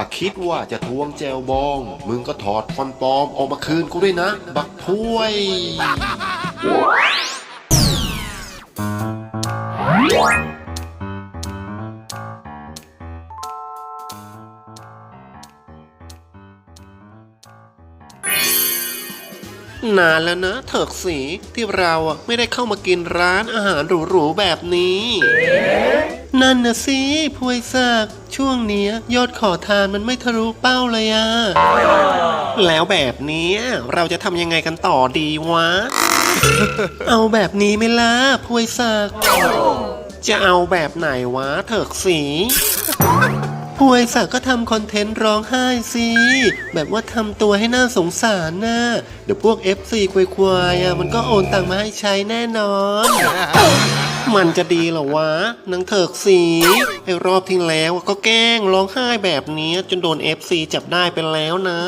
ถ้าคิดว่าจะทวงแจวบอง มึงก็ถอดฟันปลอมออกมาคืนกูด้วยนะ บักพุ้ยนานแล้วนะเถิกสีที่เราอะไม่ได้เข้ามากินร้านอาหารหรูๆแบบนี้ นั่นนะสิพวยศักช่วงเนี้ย ยอดขอทานมันไม่ทะลุเป้าเลยอะแล้วแบบนี้เราจะทำยังไงกันต่อดีวะ เอาแบบนี้ไหม่ล่ะพวยศักจะเอาแบบไหนวะเถิกสีพวยศักก็ทำคอนเทนต์ร้องไห้สิ แบบว่าทำตัวให้น่าสงสารนะเดี๋ยวพวก FC ควายๆอะมันก็โอนตังมาให้ใช้แน่นอน มันจะดีเหรอวะนางเถิกสีไอ้รอบที่แล้วก็แกล้งร้องไห้แบบนี้จนโดน FC จับได้ไปแล้วนะ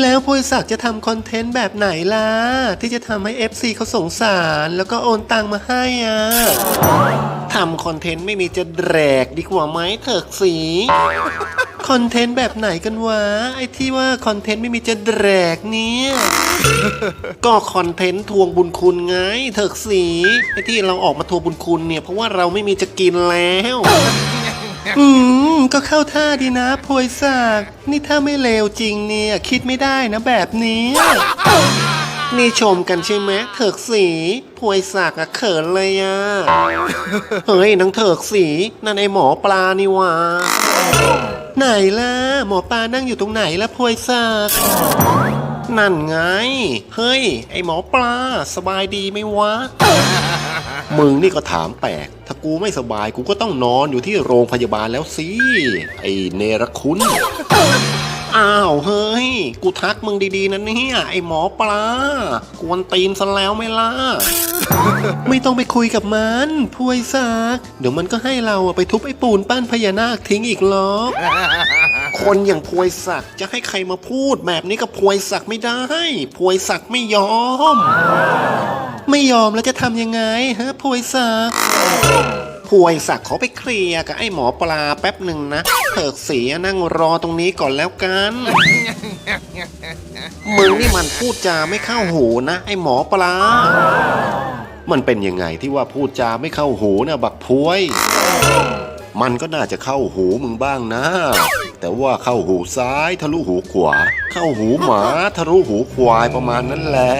แล้วพวยศักดิ์จะทำคอนเทนต์แบบไหนล่ะ ที่จะทำให้ FC เขาสงสาร แล้วก็โอนตังมาให้อะทำคอนเทนต์ไม่มีจะแดกดีกว่าไหมเถิกสี คอนเทนต์แบบไหนกันวะ ไอ้ที่ว่าคอนเทนต์ไม่มีจะแดกเนี่ย ก็คอนเทนต์ทวงบุญคุณไง เถิกสีไอ้ที่เราออกมาทวงบุญคุณเนี่ย เพราะว่าเราไม่มีจะกินแล้ว อืม ก็เข้าท่าดีนะพวยศักดิ์นี่ถ้าไม่เลวจริงเนี่ย คิดไม่ได้นะแบบนี้ นี่ชมกันใช่ไหมเถิกสีพวยศักดิ์อะเขินเลยอะเฮ้ยนังเถิกสีนั่นไอหมอปลานี่หว่าไหนล่ะ หมอปลานั่งอยู่ตรงไหนล่ะพวยศักดิ์นั่นไง เฮ้ย ไอหมอปลา สบายดีไหมวะ มึงนี่ก็ถามแปลก ถ้ากูไม่สบายกูก็ต้องนอนอยู่ที่โรงพยาบาลแล้วสิ ไอเนรคุณ อ้าวเฮ้ย กูทักมึงดีๆนะเนี่ยไอหมอปลากวนตีนซะแล้วไหม่ล่ะ ไม่ต้องไปคุยกับมันพวยซักเดี๋ยวมันก็ให้เราอะไปทุบไอ้ปูนปั้นพญานาคทิ้งอีกหรอกคนอย่างพวยศักดิ์จะให้ใครมาพูดแบบนี้กับพวยศักดิ์ไม่ได้ พวยศักดิ์ไม่ยอม ไม่ยอมแล้วจะทำยังไงฮะพวยศักดิ์ พวยศักดิ์ขอไปเคลียร์กับไอ้หมอปลาแป๊บหนึ่งนะเถิกเสียนั่งรอตรงนี้ก่อนแล้วกัน มึงนี่มันพูดจาไม่เข้าหูนะ ไอ้หมอปลา มันเป็นยังไงที่ว่าพูดจาไม่เข้าหูนะบักพวย มันก็น่าจะเข้าหูมึงบ้างนะ แต่ว่าเข้าหูซ้ายทะลุหูขวา เข้าหูหมาทะลุหูควายประมาณนั้นแหละ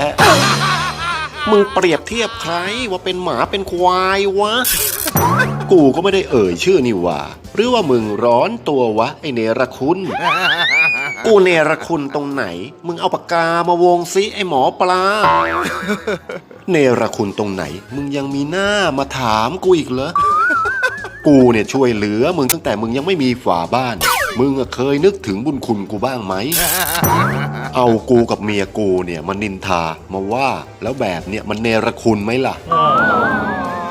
มึงเปรียบเทียบใครว่าเป็นหมาเป็นควายวะ กูก็ไม่ได้เอ่ยชื่อนี่ว่า หรือว่ามึงร้อนตัววะ ไอเนรคุณ กูเนรคุณตรงไหน มึงเอาปากกามาวงซิไอหมอปลา เนรคุณตรงไหน มึงยังมีหน้ามาถามกูอีกเหรอ กูเนี่ยช่วยเหลือมึงตั้งแต่มึงยังไม่มีฝาบ้าน มึงอะเคยนึกถึงบุญคุณกูบ้างไหม เอากูกับเมียกูเนี่ยมานินทามาว่าแล้วแบบเนี่ยมันเนรคุณไหมล่ะ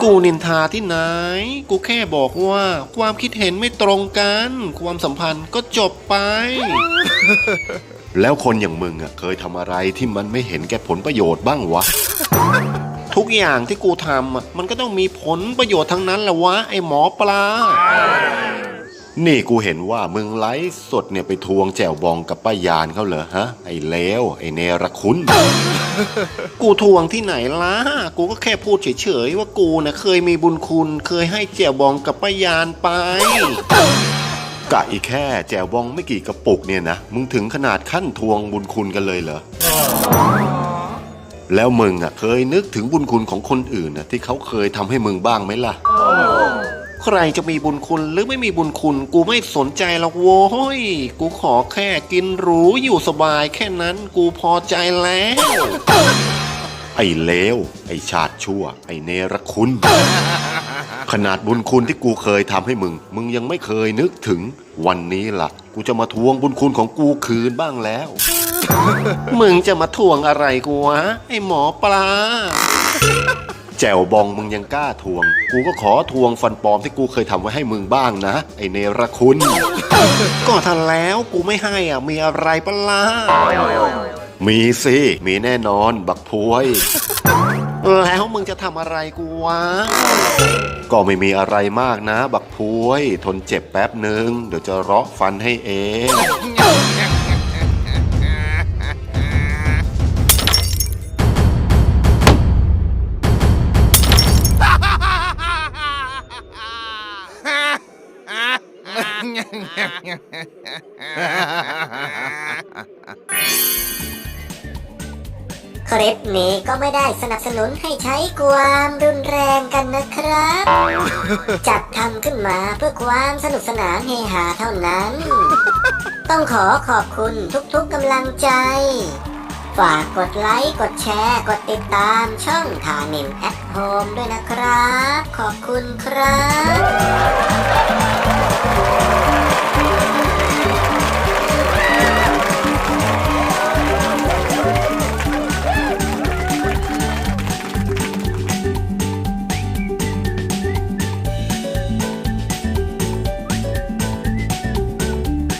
กูนินทาที่ไหน กูแค่บอกว่าความคิดเห็นไม่ตรงกัน ความสัมพันธ์ก็จบไป แล้วคนอย่างมึงอะเคยทำอะไรที่มันไม่เห็นแก่ผลประโยชน์บ้างวะ ทุกอย่างที่กูทำอะมันก็ต้องมีผลประโยชน์ทั้งนั้นแหละวะไอหมอปลา นี่กูเห็นว่ามึงไลฟ์สดเนี่ยไปทวงแจวบองกับป้ายานเขาเหรอฮะ ไอ้เลวไอ้เนรคุณ กูทวงที่ไหนล่ะ กูก็แค่พูดเฉยๆว่ากูนะเคยมีบุญคุณ เคยให้แจวบองกับป้ายานไป กะอีแค่แจวบองไม่กี่กระปุกเนี่ยนะ มึงถึงขนาดขั้นทวงบุญคุณกันเลยเหรอ แล้วมึงอะเคยนึกถึงบุญคุณของคนอื่นน่ะที่เขาเคยทำให้มึงบ้างไหมล่ะ ใครจะมีบุญคุณหรือไม่มีบุญคุณ กูไม่สนใจหรอกโว้ย กูขอแค่กินหรูอยู่สบายแค่นั้นกูพอใจแล้ว ไอ้เลวไอ้ชาติชั่ว ไอ้เนรคุณ ขนาดบุญคุณที่กูเคยทำให้มึง มึงยังไม่เคยนึกถึง วันนี้ล่ะ กูจะมาทวงบุญคุณของกูคืนบ้างแล้ว มึงจะมาทวงอะไรกูวะไอ้หมอปลา แจวบองมึงยังกล้าทวง กูก็ขอทวงฟันปลอมที่กูเคยทำไว้ให้มึงบ้างนะ ไอเนรคุณ ก็ทันแล้วกูไม่ให้อะ มีอะไรปะล่ะมีสิ มีแน่นอนบักพวย แล้วมึงจะทำอะไรกูวะ ก็ไม่มีอะไรมากนะ บักพวย ทนเจ็บแป๊บหนึ่งเดี๋ยวจะเลาะฟันให้เอง คลิปนี้ก็ไม่ได้สนับสนุนให้ใช้ความรุนแรงกันนะครับ จัดทำขึ้นมาเพื่อความสนุกสนานเฮฮาเท่านั้น ต้องขอขอบคุณทุกๆกำลังใจ ฝากกดไลค์ กดแชร์ กดติดตามช่องทานิมแอทโฮมด้วยนะครับ ขอบคุณครับ Música